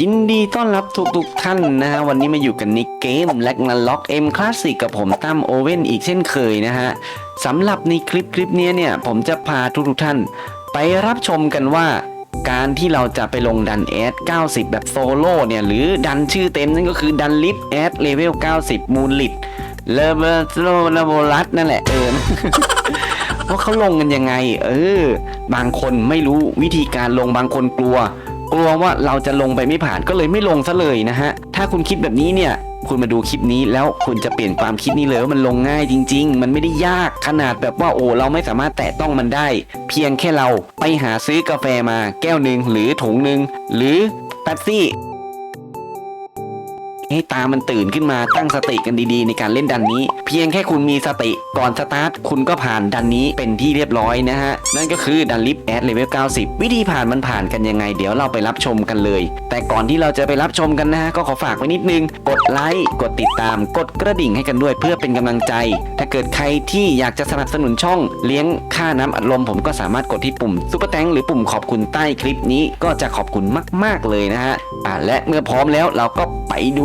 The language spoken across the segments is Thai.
ยินดีต้อนรับทุกๆท่านนะฮะวันนี้มาอยู่กันในเกมแลกนาล็อกเอ็มคลาสสิกกับผมตั้มโอเว่นอีกเช่นเคยนะฮะสำหรับในคลิปคลิปนี้เนี่ย ผมจะพาทุกๆท่าน ไปรับชมกันว่าการที่เราจะไปลงดันแอด 90 แบบโซโล่เนี่ย หรือดันชื่อเต็มนั่นก็คือดันลิฟแอดเลเวล 90 มูลลิตเลเวลเลเวลัสนั่นแหละเออว่าเขาลงกันยังไง เออ บางคนไม่รู้วิธีการลงบางคนกลัว กลัวว่าเราจะลงไปไม่ผ่านก็เลยไม่ลงซะเลยนะฮะ ถ้าคุณคิดแบบนี้เนี่ย คุณมาดูคลิปนี้แล้วคุณจะเปลี่ยนความคิดนี้เลยว่ามันลงง่ายจริง ๆ มันไม่ได้ยากขนาดแบบว่าโอ้เราไม่สามารถแตะต้องมันได้ เพียงแค่เราไปหาซื้อกาแฟมาแก้วหนึ่งหรือถุงหนึ่งหรือแป๊บซี่ ให้ตามันตื่นขึ้นมาตั้งสติกันดีๆ ในการเล่นดันนี้ เพียงแค่คุณมีสติก่อนสตาร์ทคุณก็ผ่านดันนี้เป็นที่เรียบร้อยนะฮะ นั่นก็คือดันลิฟแอดเลเวล90 วิธีผ่านมันผ่านกันยังไง เดี๋ยวเราไปรับชมกันเลย แต่ก่อนที่เราจะไปรับชมกันนะฮะก็ขอฝากไว้นิดนึง กดไลค์กดติดตาม กดกระดิ่งให้กันด้วยเพื่อเป็นกำลังใจ ถ้าเกิดใครที่อยากจะสนับสนุนช่อง เลี้ยงค่าน้ำอัดลมผมก็สามารถกดที่ปุ่มซุปเปอร์แตงหรือปุ่มขอบคุณใต้คลิปนี้ก็จะขอบคุณมาก ๆเลยนะฮะอะและเมื่อพร้อมแล้วเราก็ไปดู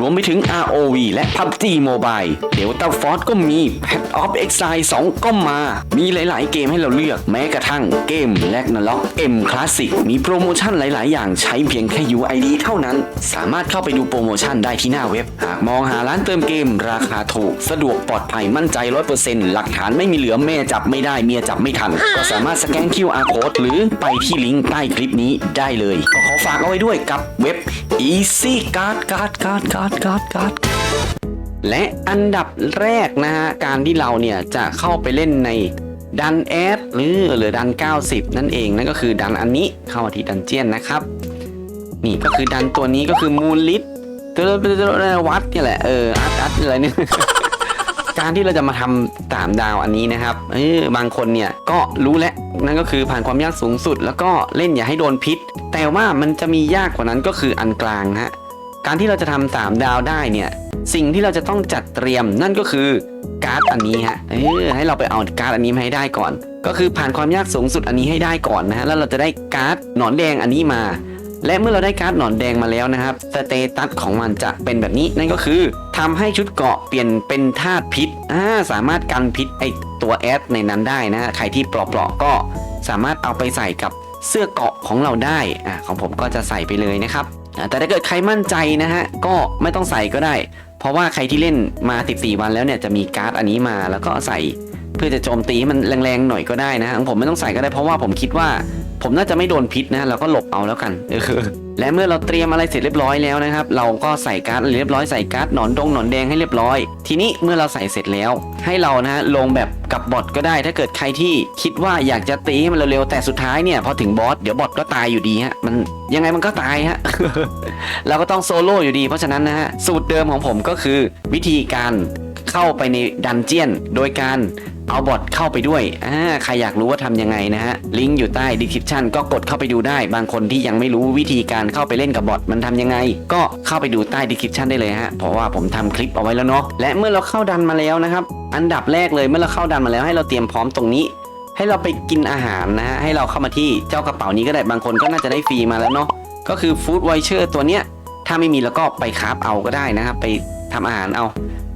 รวมไปถึง ROV และ PUBG Mobile Delta Force ก็มี Path of Exile 2 ก็มา มีหลาย ๆ เกมให้เราเลือก แม้กระทั่งเกม l a g n a r o k M Classic มีโปรโมชั่นหลาย ๆ อย่างใช้เพียงแค่ UID เท่านั้น สามารถเข้าไปดูโปรโมชั่นได้ที่หน้าเว็บ หากมองหาร้านเติมเกม ราคาถูก สะดวกปลอดภัยมั่นใจ 100%หลักฐานไม่มีเหลือแม่จับไม่ได้เมียจับไม่ทัน ก็สามารถสแกน QR code หรือไปที่ลิงก์ใต้คลิปนี้ได้เลย ก็ขอฝากเอาไว้ด้วยกับเว็บ Easy Card Card Card Card Card Card และอันดับแรกนะฮะ การที่เราเนี่ยจะเข้าไปเล่นในดันแอดหรือหรือดัน 90 นั่นเอง นั่นก็คือดันอันนี้เข้ามาที่ดันเจียนนะครับ นี่ก็คือดันตัวนี้ก็คือมูลลิทวัดเนี่ยแหละเอออัดอัดอะไรเนี่ยการที่เราจะมาทำสามดาวอันนี้นะครับเออบางคนเนี่ยก็รู้แล้วนั่นก็คือผ่านความยากสูงสุด แล้วก็เล่นอย่าให้โดนพิษ แต่ว่ามันจะมียากกว่านั้นก็คืออันกลางฮะ การที่เราจะทำสามดาวได้เนี่ย สิ่งที่เราจะต้องจัดเตรียมนั่นก็คือการ์ดอันนี้ฮะเออให้เราไปเอาการ์ดอันนี้มาให้ได้ก่อน ก็คือผ่านความยากสูงสุดอันนี้ให้ได้ก่อนนะฮะแล้วเราจะได้การ์ดหนอนแดงอันนี้มา และเมื่อเราได้การ์ดหนอนแดงมาแล้วนะครับสเตตัสของมันจะเป็นแบบนี้นั่นก็คือทำให้ชุดเกาะเปลี่ยนเป็นธาตุพิษอ่าสามารถกันพิษไอตัวแอดในนั้นได้นะใครที่เปลาะๆก็สามารถเอาไปใส่กับเสื้อเกาะของเราได้อ่าของผมก็จะใส่ไปเลยนะครับ แต่ถ้าเกิดใครมั่นใจนะฮะก็ไม่ต้องใส่ก็ได้ เพราะว่าใครที่เล่นมา 14 วันแล้วเนี่ยจะมีการ์ดอันนี้มาแล้วก็ใส่เพื่อจะโจมตีมันแรงๆหน่อยก็ได้นะฮะผมไม่ต้องใส่ก็ได้เพราะว่าผมคิดว่า ผมน่าจะไม่โดนพิษนะ แล้วก็หลบเอาแล้วกันเออ และเมื่อเราเตรียมอะไรเสร็จเรียบร้อยแล้วนะครับ เราก็ใส่การ์ดเรียบร้อยใส่การ์ดหนอนดงหนอนแดงให้เรียบร้อย ทีนี้เมื่อเราใส่เสร็จแล้ว ให้เรานะฮะลงแบบกับบอทก็ได้ ถ้าเกิดใครที่คิดว่าอยากจะตีให้มันเร็วๆแต่สุดท้ายเนี่ยพอถึงบอสเดี๋ยวบอทก็ตายอยู่ดีฮะมันยังไงมันก็ตายฮะเราก็ต้องโซโล่อยู่ดี เพราะฉะนั้นนะฮะสูตรเดิมของผมก็คือวิธีการเข้าไปในดันเจียน โดยการ เอาบอทเข้าไปด้วยอ่าใครอยากรู้ว่าทำยังไงนะฮะลิงก์อยู่ใต้ดีคริปชันก็กดเข้าไปดูได้ บางคนที่ยังไม่รู้วิธีการเข้าไปเล่นกับบอทมันทำยังไง ก็เข้าไปดูใต้ดีคริปชันได้เลยฮะเพราะว่าผมทำคลิปเอาไว้แล้วเนาะและเมื่อเราเข้าดันมาแล้วนะครับอันดับแรกเลยเมื่อเราเข้าดันมาแล้วให้เราเตรียมพร้อมตรงนี้ให้เราไปกินอาหารนะฮะให้เราเข้ามาที่เจ้ากระเป๋านี้ก็ได้บางคนก็น่าจะได้ฟรีมาแล้วเนาะก็คือฟู้ดไวเชอร์ตัวเนี้ยถ้าไม่มีแล้วก็ไปคราฟเอาก็ได้นะครับไปทำอาหารเอา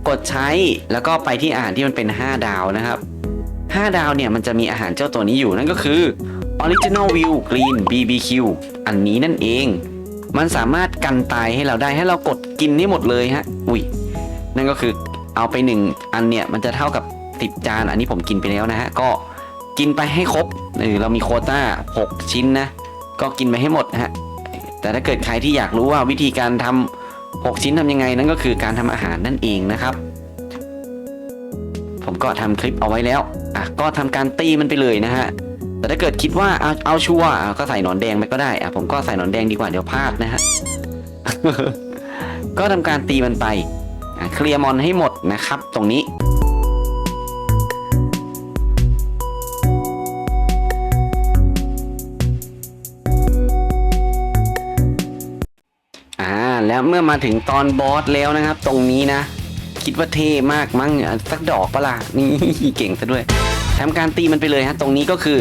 กดใช้แล้วก็ไปที่อาหารที่มันเป็น 5 ดาวนะครับ 5 ดาวเนี่ยมันจะมีอาหารเจ้าตัวนี้อยู่นั่นก็คือ Original View Green BBQ อันนี้นั่นเอง มันสามารถกันตายให้เราได้ให้เรากดกินให้หมดเลยฮะอุ้ยนั่นก็คือเอาไป 1 อันเนี่ยมันจะเท่ากับ10จาน อันนี้ผมกินไปแล้วนะฮะก็กินไปให้ครบเออเรามีโคต้า 6 ชิ้นนะ ก็กินไปให้หมดฮะแต่ถ้าเกิดใครที่อยากรู้ว่าวิธีการทำ 6 ชิ้นทำยังไงนั่นก็คือการทำอาหารนั่นเองนะครับ ผมก็ทำคลิปเอาไว้แล้วอะก็ทำการตีมันไปเลยนะฮะแต่ถ้าเกิดคิดว่าเอาเอาชัวร์ก็ใส่หนอนแดงไปก็ได้อะผมก็ใส่หนอนแดงดีกว่าเดี๋ยวพลาดนะฮะก็ทำการตีมันไปเคลียร์มอนให้หมดนะครับ ตรงนี้ อ่าแล้วเมื่อมาถึงตอนบอสแล้วนะครับ ตรงนี้นะ คิดว่าเท่มากมั้งสักดอกปะล่ะนี่เก่งซะด้วยทำการตีมันไปเลยฮะตรงนี้ก็คือ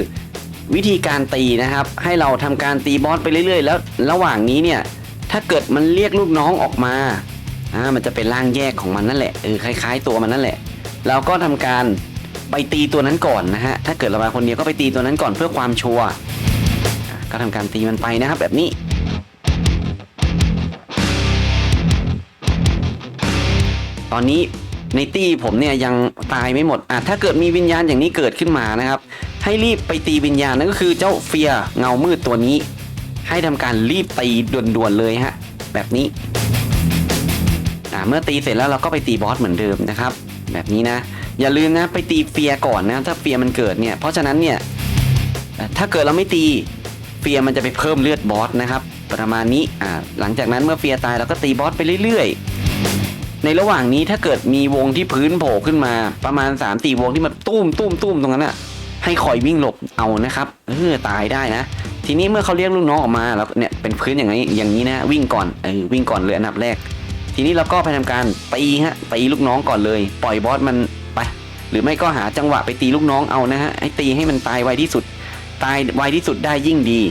วิธีการตีนะครับ ให้เราทำการตีบอสไปเรื่อยๆ แล้วระหว่างนี้เนี่ยถ้าเกิดมันเรียกลูกน้องออกมาอ่ามันจะเป็นร่างแยกของมันนั่นแหละเออคล้าย ๆ ตัวมันนั่นแหละ เราก็ทำการไปตีตัวนั้นก่อนนะฮะถ้าเกิดเรามาคนเดียวก็ไปตีตัวนั้นก่อนเพื่อความชัวร์ก็ทำการตีมันไปนะครับ แบบนี้ ตอนนี้ในตี้ผมเนี่ยยังตายไม่หมดอะถ้าเกิดมีวิญญาณอย่างนี้เกิดขึ้นมานะครับ ให้รีบไปตีวิญญาณนั่นก็คือเจ้าเฟียเงามืดตัวนี้ ให้ทำการรีบตีด่วนๆเลยฮะแบบนี้อ่าเมื่อตีเสร็จแล้วเราก็ไปตีบอสเหมือนเดิมนะครับ แบบนี้นะ อย่าลืมนะไปตีเฟียก่อนนะ ถ้าเฟียมันเกิดเนี่ยเพราะฉะนั้นเนี่ยถ้าเกิดเราไม่ตีเฟียมันจะไปเพิ่มเลือดบอสนะครับ ประมาณนี้อ่าหลังจากนั้นเมื่อเฟียตายเราก็ตีบอสไปเรื่อยๆ ในระหว่างนี้ถ้าเกิดมีวงที่พื้นโผล่ขึ้นมาประมาณ3ามสี่วงที่มันตุ้มตุ้มตุ้มตรงนั้นอะให้คอยวิ่งหลบเอานะครับเออตายได้นะ ทีนี้เมื่อเขาเรียกลูกน้องออกมาแล้วเนี่ยเป็นพื้นอย่างนี้อย่างนี้นะวิ่งก่อนเออวิ่งก่อนเลยอันดับแรก ทีนี้เราก็ไปทำการตีฮะตีลูกน้องก่อนเลย ปล่อยบอสมันไป หรือไม่ก็หาจังหวะไปตีลูกน้องเอานะฮะให้ตีให้มันตายไวที่สุด ตายไวที่สุดได้ยิ่งดี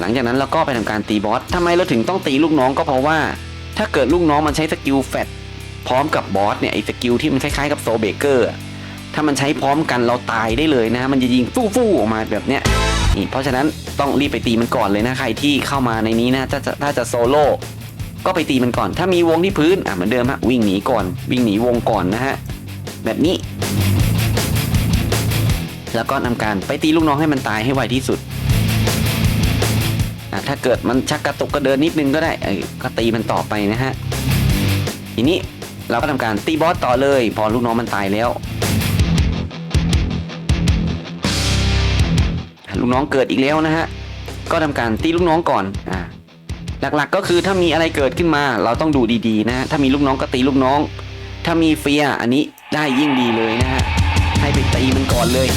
หลังจากนั้นเราก็ไปทำการตีบอสทำไมเราถึงต้องตีลูกน้องก็เพราะว่า ถ้าเกิดลูกน้องมันใช้สกิลแฟตพร้อมกับบอสเนี่ยไอ้สกิลที่มันคล้ายๆกับโซเบเกอร์ถ้ามันใช้พร้อมกันเราตายได้เลยนะ มันจะยิงฟู่ฟู่ๆออกมาแบบเนี้ยนี่เพราะฉะนั้นต้องรีบไปตีมันก่อนเลยนะใครที่เข้ามาในนี้นะถ้าจะถ้าจะโซโล่ก็ไปตีมันก่อน ถ้ามีวงที่พื้นอะเหมือนเดิมฮะวิ่งหนีก่อน วิ่งหนีวงก่อนนะฮะแบบนี้ แล้วก็ทำการไปตีลูกน้องให้มันตายให้ไวที่สุด ถ้าเกิดมันชักกระตุกก็เดินนิดนึงก็ได้ก็ตีมันต่อไปนะฮะทีนี้เราก็ทำการตีบอสต่อเลย พอลูกน้องมันตายแล้ว ลูกน้องเกิดอีกแล้วนะฮะก็ทำการตีลูกน้องก่อนอ่าหลักๆก็คือถ้ามีอะไรเกิดขึ้นมา เราต้องดูดีๆนะ ถ้ามีลูกน้องก็ตีลูกน้อง ถ้ามีเฟียอันนี้ได้ยิ่งดีเลยนะฮะให้ไปตีมันก่อนเลย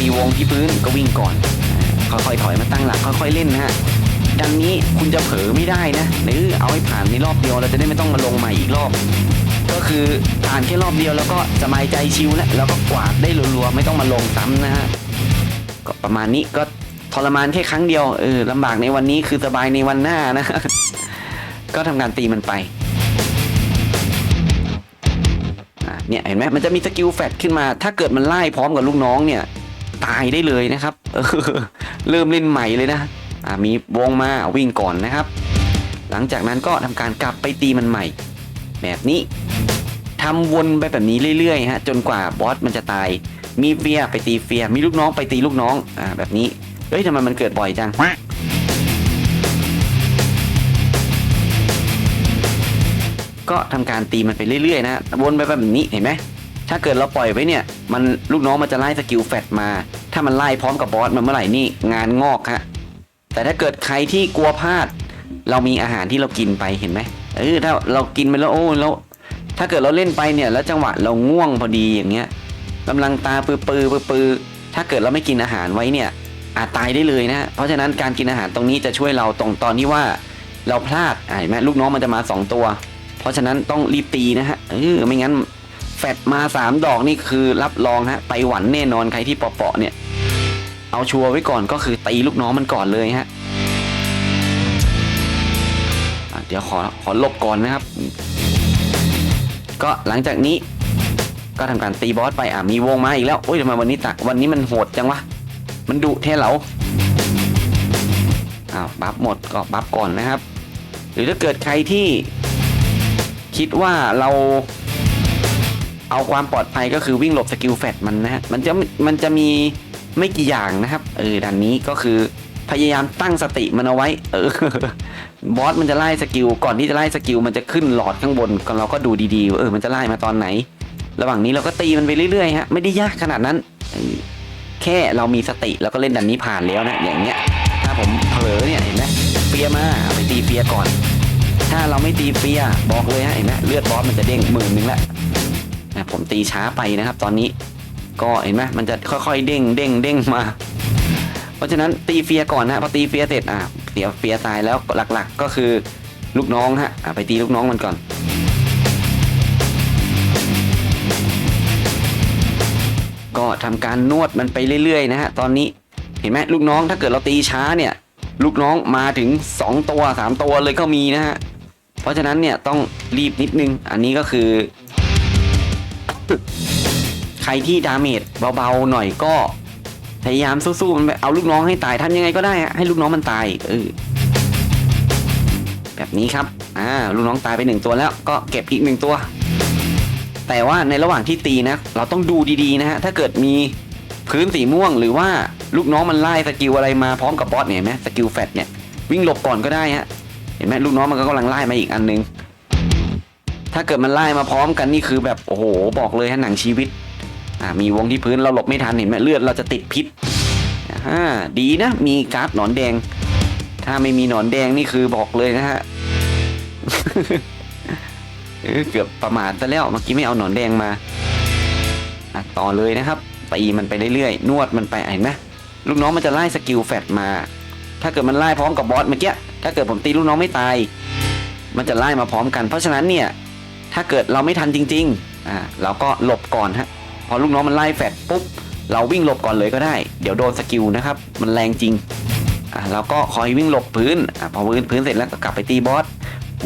มีวงที่พื้นก็วิ่งก่อน ค่อยๆถอยมาตั้งหลักค่อยๆเล่นนะฮะดังนี้คุณจะเผลอไม่ได้นะหรือเอาให้ผ่านในรอบเดียวเราจะได้ไม่ต้องมาลงใหม่อีกรอบ ก็คือผ่านแค่รอบเดียวแล้วก็สบายใจชิวแล้วแล้วก็กวาดได้รัวๆไม่ต้องมาลงซ้ำนะฮะก็ประมาณนี้ก็ทรมานแค่ครั้งเดียวเออลำบากในวันนี้คือสบายในวันหน้านะ ก็ทำการตีมันไปเนี่ยเห็นไหมมันจะมีสกิลแฟตขึ้นมา ถ้าเกิดมันไล่พร้อมกับลูกน้องเนี่ย ตายได้เลยนะครับเออเริ่มเล่นใหม่เลยนะอะมีวงมาวิ่งก่อนนะครับ หลังจากนั้นก็ทำการกลับไปตีมันใหม่ แบบนี้ทำวนไปแบบนี้เรื่อยๆฮะจนกว่าบอสมันจะตาย มีเฟียไปตีเฟียมีลูกน้องไปตีลูกน้องอ่าแบบนี้เฮ้ยทำไมมันเกิดบ่อยจังก็ทำการตีมันไปเรื่อยๆนะวนไปแบบนี้เห็นไหม ถ้าเกิดเราปล่อยไว้เนี่ย มันลูกน้องมันจะไล่สกิลแฟตมา ถ้ามันไล่พร้อมกับบอสมันเมื่อไหร่นี่งานงอกฮะแต่ถ้าเกิดใครที่กลัวพลาด เรามีอาหารที่เรากินไปเห็นไหมเออถ้าเรากินไปแล้วโอ้แล้วถ้าเกิดเราเล่นไปเนี่ยแล้วจังหวะเราง่วงพอดีอย่างเงี้ยกำลังตาปือปือปือปือถ้าเกิดเราไม่กินอาหารไว้เนี่ยอาจตายได้เลยนะเพราะฉะนั้นการกินอาหารตรงนี้จะช่วยเราตรงตอนที่ว่าเราพลาดอ่าเห็นไหมลูกน้องมันจะมาสองตัว เพราะฉะนั้นต้องรีบตีนะฮะเออไม่งั้น แฟดมาสามดอกนี่คือรับรองฮะไปหวันแน่นอนใครที่เปาะๆเนี่ย เอาชัวร์ไว้ก่อนก็คือตีลูกน้องมันก่อนเลยฮะเดี๋ยวขอขอหลบก่อนนะครับ ก็หลังจากนี้ก็ทำการตีบอสไปอะมีวงมาอีกแล้วโอ้ยทำไมวันนี้ตักวันนี้มันโหดจังวะมันดุแท้เหลาอ้าวบัฟหมดก็บัฟก่อนนะครับ หรือถ้าเกิดใครที่คิดว่าเรา เอาความปลอดภัยก็คือวิ่งหลบสกิลแฟตมันนะฮะมันจะมันจะมีไม่กี่อย่างนะครับเออดันนี้ก็คือพยายามตั้งสติมันเอาไว้ เออบอสมันจะไล่สกิลก่อนที่จะไล่สกิลมันจะขึ้นหลอดข้างบนก็เราก็ดูดีๆว่าเออมันจะไล่มาตอนไหน ระหว่างนี้เราก็ตีมันไปเรื่อยๆฮะไม่ได้ยากขนาดนั้นออแค่เรามีสติแล้วก็เล่นดันนี้ผ่านแล้วนะอย่างเงี้ย ถ้าผมเผลอเนี่ยเห็นไหมเฟียมาเอาไปตีเฟียก่อน ถ้าเราไม่ตีเฟียบอกเลยฮะเห็นไหมเลือดบอสมันจะเด้งหมื่นหนึ่งละ ผมตีช้าไปนะครับ ตอนนี้ก็เห็นไหมมันจะค่อยๆเด้งเด้งเด้งมา เพราะฉะนั้นตีเฟียก่อนนะพอตีเฟียเสร็จอะเฟียร์เฟียตายแล้วหลักๆ ก็คือลูกน้องฮะอะไปตีลูกน้องมันก่อน ก็ทำการนวดมันไปเรื่อยๆนะฮะตอนนี้เห็นไหมลูกน้องถ้าเกิดเราตีช้าเนี่ย ลูกน้องมาถึง 2 ตัว 3 ตัวเลยก็มีนะฮะเพราะฉะนั้นเนี่ยต้องรีบนิดนึง อันนี้ก็คือ ใครที่ดาเมจเบาๆหน่อยก็พยายามสู้ๆมันไปเอาลูกน้องให้ตายทำยังไงก็ได้ฮะให้ลูกน้องมันตายเออแบบนี้ครับอ่าลูกน้องตายไปหนึ่งตัวแล้วก็เก็บอีกหนึ่งตัว แต่ว่าในระหว่างที่ตีนะ เราต้องดูดีๆนะฮะถ้าเกิดมีพื้นสีม่วงหรือว่าลูกน้องมันไล่สกิลอะไรมาพร้อมกับบอสเนี่ยเห็นไหมสกิลแฟตเนี่ยวิ่งหลบก่อนก็ได้ฮะเห็นไหมลูกน้องมันก็กำลังไล่มาอีกอันนึง ถ้าเกิดมันไล่มาพร้อมกันนี่คือแบบโอ้โหบอกเลยฮะหนังชีวิตอ่ามีวงที่พื้นเราหลบไม่ทันเห็นไหมเลือดเราจะติดพิษอ่าดีนะ มีการ์ดหนอนแดง ถ้าไม่มีหนอนแดงนี่คือบอกเลยนะฮะเเกือบประมาทซะแล้วเมื่อกี้ไม่เอาหนอนแดงมาอะต่อเลยนะครับตีมันไปเรื่อยๆ นวดมันไปเห็นไหมลูกน้องมันจะไล่สกิลแฟตมา ถ้าเกิดมันไล่พร้อมกับบอสเมื่อกี้ถ้าเกิดผมตีลูกน้องไม่ตาย มันจะไล่มาพร้อมกัน เพราะฉะนั้นเนี่ย ถ้าเกิดเราไม่ทันจริงๆอ่าเราก็หลบก่อนฮะพอลูกน้องมันไล่แฟตปุ๊บเราวิ่งหลบก่อนเลยก็ได้ เดี๋ยวโดนสกิลนะครับ มันแรงจริงอ่าเราก็คอยวิ่งหลบพื้นอ่าพอพื้นพื้นเสร็จแล้วก็กลับไปตีบอส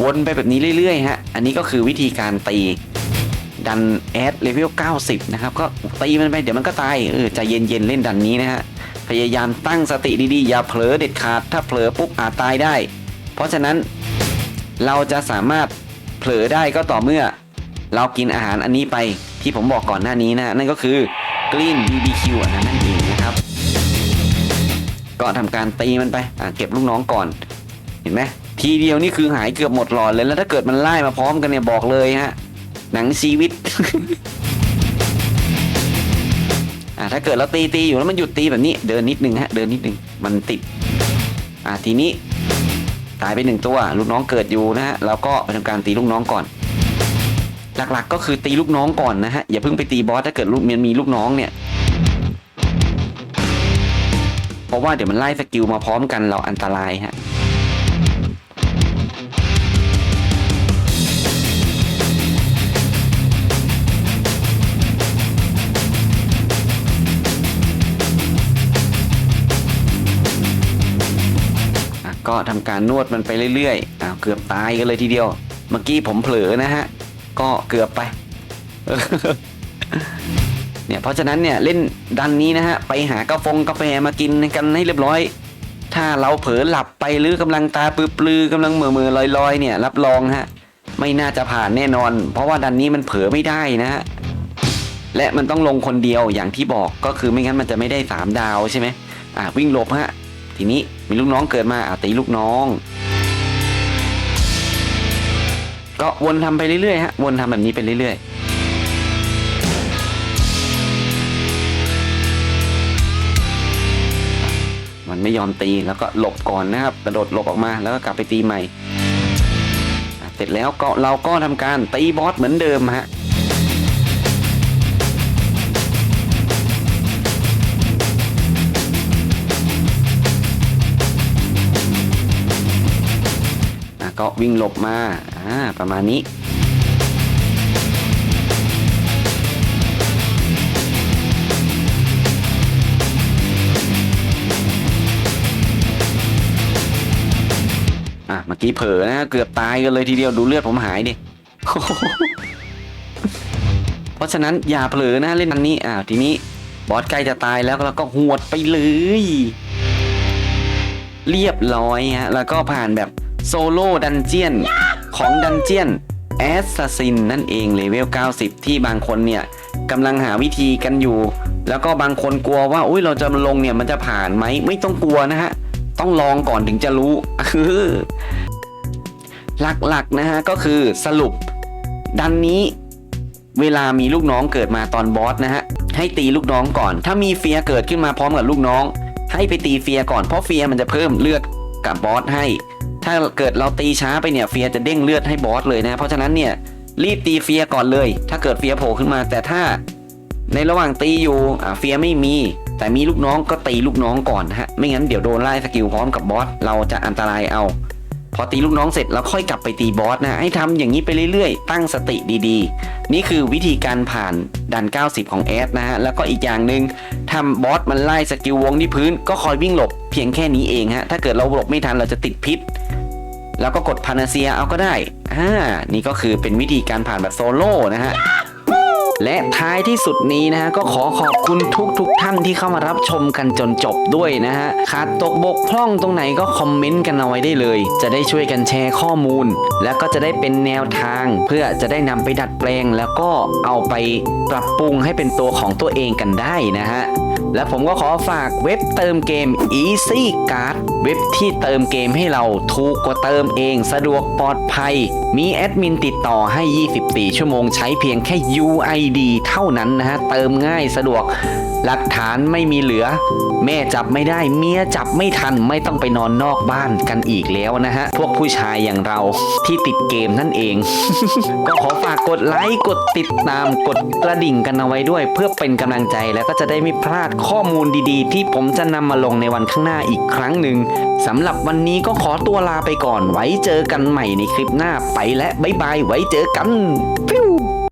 วนไปแบบนี้เรื่อยๆฮะอันนี้ก็คือวิธีการตีดันแอดเลเวล90 นะครับ ก็ตีมันไปเดี๋ยวมันก็ตายเออใจเย็นๆเล่นดันนี้นะฮะพยายามตั้งสติดีๆ อย่าเผลอเด็ดขาด ถ้าเผลอปุ๊บอาจตายได้ เพราะฉะนั้นเราจะสามารถ เผลอได้ก็ต่อเมื่อ เรากินอาหารอันนี้ไปที่ผมบอกก่อนหน้านี้นะ นั่นก็คือกรีน BBQ อันนั้นนั่นเองนะครับ ก็ทำการตีมันไปอะเก็บลูกน้องก่อน เห็นไหมทีเดียวนี่คือหายเกือบหมดหลอดเลยแล้วถ้าเกิดมันไล่มาพร้อมกันเนี่ยบอกเลยฮะหนังชีวิตอ่าถ้าเกิดเราตีตีอยู่แล้วมันหยุดตีแบบนี้เดินนิดนึงฮะเดินนิดนึงมันติดอ่าทีนี้ ตายไปหนึ่งตัว ลูกน้องเกิดอยู่นะฮะเราก็ไปทำการตีลูกน้องก่อน หลักๆก็คือตีลูกน้องก่อนนะฮะอย่าเพิ่งไปตีบอสถ้าเกิดลูกมันมีลูกน้องเนี่ยเพราะว่าเดี๋ยวมันไล่สกิลมาพร้อมกันเราอันตรายฮะ ก็ทำการนวดมันไปเรื่อยๆอ้าวเกือบตายกันเลยทีเดียว เมื่อกี้ผมเผลอนะฮะ ก็เกือบไป เนี่ยเพราะฉะนั้นเนี่ยเล่นดันนี้นะฮะ ไปหากาแฟงกาแฟมากินกันให้เรียบร้อย ถ้าเราเผลอหลับไปหรือกำลังตาปลือๆกำลังเหม่อเม่อลอยๆ เนี่ย รับรองฮะ ไม่น่าจะผ่านแน่นอน เพราะว่าดันนี้มันเผลอไม่ได้นะฮะและมันต้องลงคนเดียวอย่างที่บอกก็คือไม่งั้นมันจะไม่ได้สามดาวใช่ไหมอะวิ่งหลบฮะ ทีนี้มีลูกน้องเกิดมาอะตีลูกน้อง ก็วนทำไปเรื่อยๆฮะวนทำแบบนี้ไปเรื่อยๆมันไม่ยอมตีแล้วก็หลบก่อนนะครับกระโดดหลบออกมาแล้วก็กลับไปตีใหม่ เสร็จแล้วก็เราก็ทำการตีบอสเหมือนเดิมฮะ ก็วิ่งหลบมาอ่าประมาณนี้อะเมื่อกี้เผลอนะเกือบตายกันเลยทีเดียวดูเลือดผมหายดิ เพราะฉะนั้นอย่าเผลอนะเล่นอันนี้อ่าทีนี้บอสใกล้จะตายแล้วเราก็หวดไปเลย เรียบร้อยฮะแล้วก็ผ่านแบบ โซโล่ดันเจียนของดันเจียนแอสซัสซินนั่นเองเลเวล 90 ที่บางคนเนี่ยกำลังหาวิธีกันอยู่ แล้วก็บางคนกลัวว่าอุ้ยเราจะมาลงเนี่ยมันจะผ่านไหมไม่ต้องกลัวนะฮะ ต้องลองก่อนถึงจะรู้คือหลักๆนะฮะก็คือสรุป ดันนี้เวลามีลูกน้องเกิดมาตอนบอสนะฮะให้ตีลูกน้องก่อน ถ้ามีเฟียเกิดขึ้นมาพร้อมกับลูกน้อง ให้ไปตีเฟียก่อนเพราะเฟียมันจะเพิ่มเลือดกับบอสให้ ถ้าเกิดเราตีช้าไปเนี่ยเฟียจะเด้งเลือดให้บอสเลยนะ เพราะฉะนั้นเนี่ยรีบตีเฟียก่อนเลย ถ้าเกิดเฟียโผล่ขึ้นมา แต่ถ้าในระหว่างตีอยู่เฟียไม่มี แต่มีลูกน้องก็ตีลูกน้องก่อนนะฮะ ไม่งั้นเดี๋ยวโดนไล่สกิลพร้อมกับบอสเราจะอันตรายเอา พอตีลูกน้องเสร็จแล้วค่อยกลับไปตีบอสนะ ให้ทำอย่างนี้ไปเรื่อยๆ ตั้งสติดีๆ นี่คือวิธีการผ่านดัน 90 ของแอดนะฮะ แล้วก็อีกอย่างหนึ่งทำบอสมันไล่สกิลวงที่พื้น ก็คอยวิ่งหลบเพียงแค่นี้เองฮะ ถ้าเกิดเราหลบไม่ทันเราจะติดพิษ แล้วก็กดพานาเซียเอาก็ได้ อ่า นี่ก็คือเป็นวิธีการผ่านแบบโซโล่นะฮะ และท้ายที่สุดนี้นะฮะ ก็ขอขอบคุณทุกทุกๆท่านที่เข้ามารับชมกันจนจบด้วยนะฮะ ขาดตกบกพร่องตรงไหนก็คอมเมนต์กันเอาไว้ได้เลย จะได้ช่วยกันแชร์ข้อมูล แล้วก็จะได้เป็นแนวทาง เพื่อจะได้นำไปดัดแปลง แล้วก็เอาไปปรับปรุงให้เป็นตัวของตัวเองกันได้นะฮะและผมก็ขอฝากเว็บเติมเกม Easy Card เว็บที่เติมเกมให้เราถูกกว่าเติมเอง สะดวกปลอดภัย มีแอดมินติดต่อให้ 24 ชั่วโมงใช้เพียงแค่ UID เท่านั้นนะฮะ เติมง่ายสะดวก หลักฐานไม่มีเหลือ แม่จับไม่ได้เมียจับไม่ทันไม่ต้องไปนอนนอกบ้านกันอีกแล้วนะฮะ พวกผู้ชายอย่างเราที่ติดเกมนั่นเอง ก็ขอฝากกดไลค์กดติดตามกดกระดิ่งกันเอาไว้ด้วย เพื่อเป็นกำลังใจแล้วก็จะได้ไม่พลาดข้อมูลดีๆ ที่ผมจะนำมาลงในวันข้างหน้าอีกครั้งหนึ่งสำหรับวันนี้ก็ขอตัวลาไปก่อนไว้เจอกันใหม่ในคลิปหน้าไปและบ๊ายบายไว้เจอกันฟิว